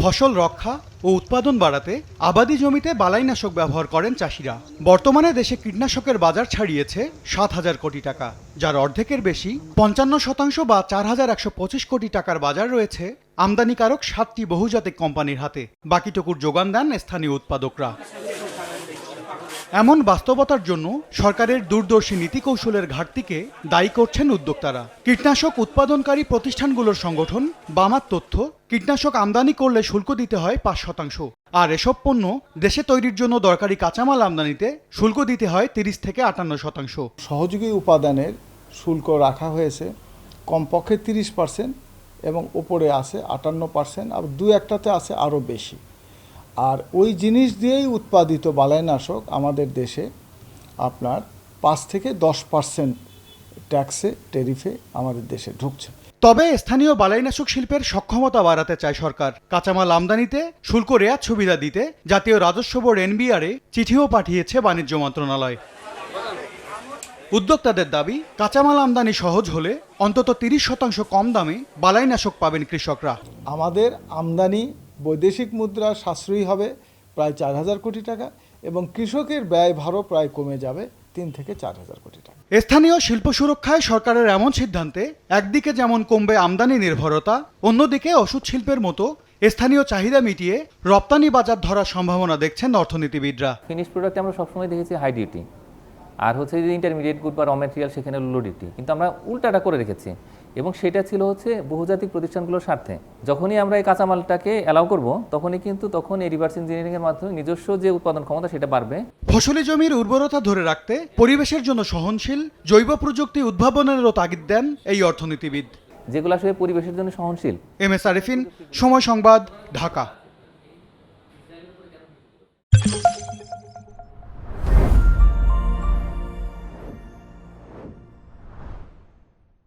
ফসল রক্ষা ও উৎপাদন বাড়াতে আবাদি জমিতে বালাইনাশক ব্যবহার করেন চাষিরা। বর্তমানে দেশে কীটনাশকের বাজার ছাড়িয়েছে সাত হাজার কোটি টাকা, যার অর্ধেকের বেশি পঞ্চান্ন শতাংশ বা চার হাজার একশো পঁচিশ কোটি টাকার বাজার রয়েছে আমদানিকারক সাতটি বহুজাতিক কোম্পানির হাতে। বাকিটুকুর যোগান দেন স্থানীয় উৎপাদকরা। এমন বাস্তবতার জন্য সরকারের দূরদর্শী নীতি কৌশলের ঘাটতিকে দায়ী করছেন উদ্যোক্তারা। কীটনাশক উৎপাদনকারী প্রতিষ্ঠানগুলোর সংগঠন বামার তথ্য, কীটনাশক আমদানি করলে শুল্ক দিতে হয় পাঁচ শতাংশ। আর এসব পণ্য দেশে তৈরির জন্য দরকারি কাঁচামাল আমদানিতে শুল্ক দিতে হয় তিরিশ থেকে আটান্ন শতাংশ। সহযোগী উপাদানের শুল্ক রাখা হয়েছে কমপক্ষে তিরিশ পার্সেন্ট এবং ওপরে আছে আটান্ন পার্সেন্ট, আর দু একটাতে আছে আরও বেশি। আর ওই জিনিস দিয়েই উৎপাদিত বালাইনাশক আমাদের দেশে আপনার পাঁচ থেকে দশ পার্সেন্ট ট্যাক্সে টেরিফে আমাদের দেশে ঢুকছে। তবে স্থানীয় বালাইনাশক শিল্পের সক্ষমতা বাড়াতে চায় সরকার। কাঁচামাল আমদানিতে শুল্ক রেয়াত সুবিধা দিতে জাতীয় রাজস্ব বোর্ড এনবিআরে চিঠিও পাঠিয়েছে বাণিজ্য মন্ত্রণালয়। উদ্যোক্তাদের দাবি কাঁচামাল আমদানি সহজ হলে অন্তত তিরিশ শতাংশ কম দামে বালাইনাশক পাবেন কৃষকরা। আমাদের আমদানি বৈদেশিক মুদ্রা সাশ্রয়ী হবে প্রায় চার হাজার কোটি টাকা এবং কৃষকের ব্যয়ভারও প্রায় কমে যাবে তিন থেকে চার হাজার কোটি টাকা। স্থানীয় শিল্প সুরক্ষায় সরকারের এমন সিদ্ধান্তে একদিকে যেমন কমবে আমদানি নির্ভরতা অন্যদিকে ওষুধ শিল্পের মতো স্থানীয় চাহিদা মিটিয়ে রপ্তানি বাজার ধরার সম্ভাবনা দেখছেন অর্থনীতিবিদরা। ফিনিশ প্রোডাক্টে আমরা সবসময় দেখেছি হাই ডিউটি আর হচ্ছে যে ইন্টারমিডিয়েট গুড বা র ম্যাটেরিয়াল সেখানে লো ডিউটি কিন্তু আমরা উল্টাটা করে রেখেছি। এবং সেটা ছিল হচ্ছে বহুজাতিক প্রতিষ্ঠানগুলোর স্বার্থে। যখনই আমরা এই কাঁচামালটাকে অ্যালাউ করব তখনই কিন্তু তখন এই রিভার্স ইঞ্জিনিয়ারিংয়ের মাধ্যমে নিজস্ব যে উৎপাদন ক্ষমতা সেটা বাড়বে। ফসলি জমির উর্বরতা ধরে রাখতে পরিবেশের জন্য সহনশীল জৈব প্রযুক্তি উদ্ভাবনেরও তাগিদ দেন এই অর্থনীতিবিদ। যেগুলো আসলে পরিবেশের জন্য সহনশীল। এম এস আরিফিন সময় সংবাদ ঢাকা।